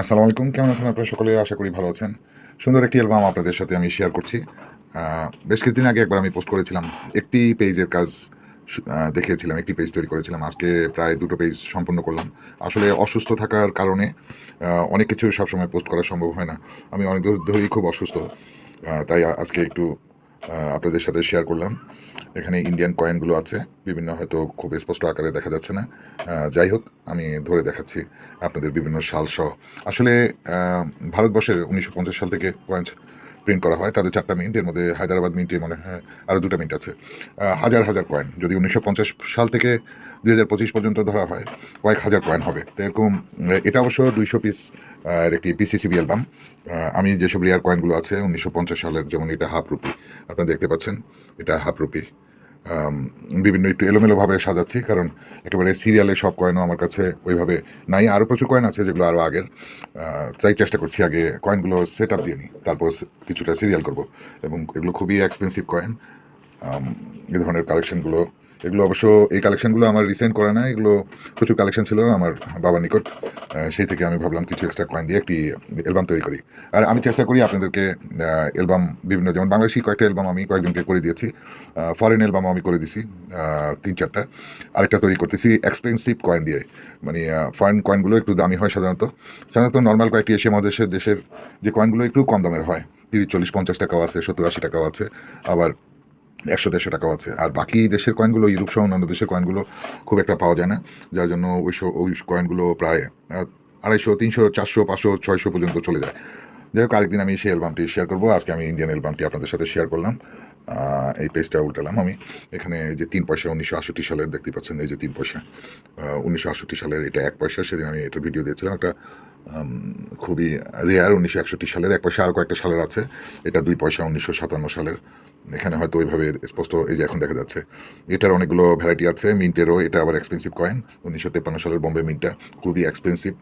আসসালামু আলাইকুম, কেমন আছেন আপনারা সকলে? আশা করি ভালো আছেন। সুন্দর একটি অ্যালবাম আপনাদের সাথে আমি শেয়ার করছি। বেশ কিছুদিন আগে একবার আমি পোস্ট করেছিলাম, একটি পেজের কাজ দেখিয়েছিলাম, একটি পেজ তৈরি করেছিলাম। আজকে প্রায় দুটো পেজ সম্পূর্ণ করলাম। আসলে অসুস্থ থাকার কারণে অনেক কিছু সবসময় পোস্ট করা সম্ভব হয় না। আমি অনেক ধরেই খুব অসুস্থ। তাই আজকে একটু আপনাদের সাথে শেয়ার করলাম। এখানে ইন্ডিয়ান কয়েনগুলো আছে। বিভিন্ন হয়তো খুব স্পষ্ট আকারে দেখা যাচ্ছে না। যাই হোক, আমি ধরে দেখাচ্ছি আপনাদের বিভিন্ন সাল সহ। আসলে ভারতবর্ষের উনিশশো পঞ্চাশ সাল থেকে কয়েন প্রিন্ট করা হয়। তাদের চারটা মিনিট এর মধ্যে হায়দ্রাবাদ মিন্টে মনে হয় আরও দুটো মিনিট আছে। হাজার হাজার কয়েন যদি উনিশশো পঞ্চাশ সাল থেকে দুই হাজার পঁচিশ পর্যন্ত ধরা হয়, কয়েক হাজার কয়েন হবে। তো এরকম এটা অবশ্য দুইশো পিস এর একটি পিসিসিবি অ্যালবাম আমি যেসব রিয়ার কয়েনগুলো আছে, উনিশশো পঞ্চাশ সালের যেমন এটা হাফ রুপি আপনারা দেখতে পাচ্ছেন, এটা হাফ রুপি বিভিন্ন একটু এলোমেলোভাবে সাজাচ্ছি, কারণ একেবারে সিরিয়ালে সব কয়েনও আমার কাছে ওইভাবে নাই। আরও প্রচুর কয়েন আছে যেগুলো আরও আগের। তাই চেষ্টা করছি আগে কয়েনগুলো সেট আপ দিয়ে নিই তারপর কিছুটা সিরিয়াল করব। এবং এগুলো খুবই এক্সপেন্সিভ কয়েন এ ধরনের কালেকশনগুলো এগুলো অবশ্য এই কালেকশনগুলো আমার রিসেন্ট করা না এগুলো প্রচুর কালেকশন ছিল আমার বাবার নিকট। সেই থেকে আমি ভাবলাম কিছু এক্সট্রা কয়েন দিয়ে একটি অ্যালবাম তৈরি করি। আর আমি চেষ্টা করি আপনাদেরকে অ্যালবাম বিভিন্ন যেমন বাংলাদেশি কয়েকটা অ্যালবাম আমি কয়েকজনকে করে দিয়েছি। ফরেন অ্যালবামও আমি করে আহ, তিন চারটা। আরেকটা তৈরি করতেছি এক্সপেন্সিভ কয়েন দিয়ে। মানে ফরেন কয়েনগুলো একটু দামি হয় সাধারণত। সাধারণত নর্মাল কয়েকটি এশিয়া মহাদেশের দেশের যে কয়েনগুলো একটু কম দামের হয়। তিরিশ চল্লিশ পঞ্চাশ টাকাও আছে সত্তর আশি টাকাও আছে। আবার একশো দেড়শো টাকাও আছে। আর বাকি দেশের কয়েনগুলো ইউরোপ সহ অন্যান্য দেশের কয়েনগুলো খুব একটা পাওয়া যায় না, যার জন্য ওই ওই কয়েনগুলো প্রায় আড়াইশো, তিনশো, চারশো, পাঁচশো, ছয়শো পর্যন্ত চলে যায়। যাই হোক, আরেকদিন আমি সেই অ্যালবামটি শেয়ার করব। আজকে আমি ইন্ডিয়ান অ্যালবামটি আপনাদের সাথে শেয়ার করলাম। এই পেজটা উল্টালাম আমি। এখানে যে তিন পয়সা উনিশশো আষট্টি সালের, দেখতে পাচ্ছেন এই যে তিন পয়সা। উনিশশো আষট্টি সালের এটা এক পয়সা, সেদিন আমি এটা ভিডিও দিয়েছিলাম। একটা খুবই রেয়ার উনিশশো একষট্টি সালের, এক পয়সা আর কয়েকটা সালের আছে। এটা দুই পয়সা উনিশশো সাতান্ন সালের। এখানে হয়তো ওইভাবে স্পষ্ট এই যে এখন দেখা যাচ্ছে। এটার অনেকগুলো ভ্যারাইটি আছে, মিন্টেরও, এটা আবার এক্সপেন্সিভ কয়েন উনিশশো তেপান্ন সালের বম্বে মিন্টটা, খুবই এক্সপেন্সিভ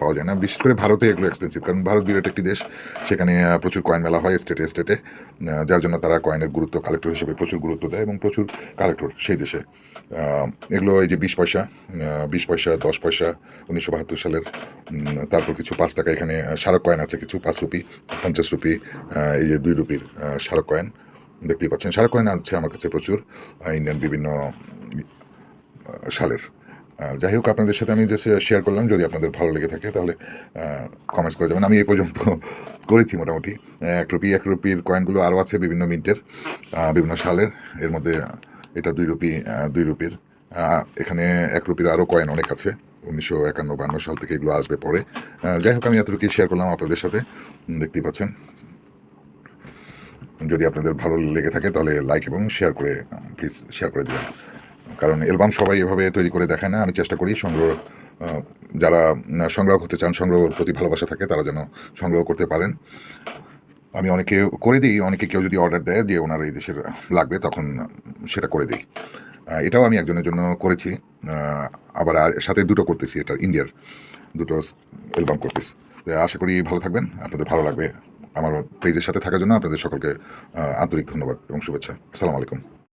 পাওয়া যায় না। বিশেষ করে ভারতে এগুলো এক্সপেন্সিভ কারণ ভারত বিরাট একটি দেশ, সেখানে প্রচুর কয়েন মেলা হয় স্টেটে স্টেটে যার জন্য তারা কয়েনের গুরুত্ব কালেক্টর হিসেবে প্রচুর গুরুত্ব দেয় এবং প্রচুর কালেক্টর সেই দেশে। এগুলো এই যে বিশ পয়সা বিশ পয়সা, দশ পয়সা, উনিশশো বাহাত্তর সালের তারপর কিছু পাঁচ টাকা এখানে স্মারক কয়েন আছে কিছু, পাঁচ রুপি, পঞ্চাশ রুপি এই যে দুই রুপির স্মারক কয়েন দেখতেই পাচ্ছেন স্মারক কয়েন আছে আমার কাছে প্রচুর ইন্ডিয়ান বিভিন্ন সালের। যাই হোক, আপনাদের সাথে আমি যে শেয়ার করলাম, যদি আপনাদের ভালো লেগে থাকে তাহলে কমেন্টস করে যাবেন। আমি এই পর্যন্ত করেছি মোটামুটি। এক রুপি, এক রুপির কয়েনগুলো আরও আছে বিভিন্ন মিন্টের বিভিন্ন সালের। এর মধ্যে এটা দুই রুপি দুই রুপির। এখানে এক রুপির আরও কয়েন অনেক আছে। উনিশশো একান্ন বান্ন সাল থেকে এগুলো আসবে পরে। যাই হোক, আমি এতটুকুই শেয়ার করলাম আপনাদের সাথে। দেখতেই পাচ্ছেন। যদি আপনাদের ভালো লেগে থাকে তাহলে লাইক এবং শেয়ার করে প্লিজ শেয়ার করে দেবেন। কারণ অ্যালবাম সবাই এভাবে তৈরি করে দেখায় না, আমি চেষ্টা করি সংগ্রহ যারা সংগ্রহ করতে চান, সংগ্রহের প্রতি ভালোবাসা থাকে, তারা যেন সংগ্রহ করতে পারেন। আমি অনেকে করে দিই, অনেকে কেউ যদি অর্ডার দেয় যে ওনার এই দেশের লাগবে, তখন সেটা করে দিই। এটাও আমি একজনের জন্য করেছি। আবার সাথে দুটো করতেছি, এটা ইন্ডিয়ার দুটো অ্যালবাম করতেছি। আশা করি ভালো থাকবেন, আপনাদের ভালো লাগবে। আমার পেজের সাথে থাকার জন্য আপনাদের সকলকে আন্তরিক ধন্যবাদ এবং শুভেচ্ছা। সালাম আলাইকুম।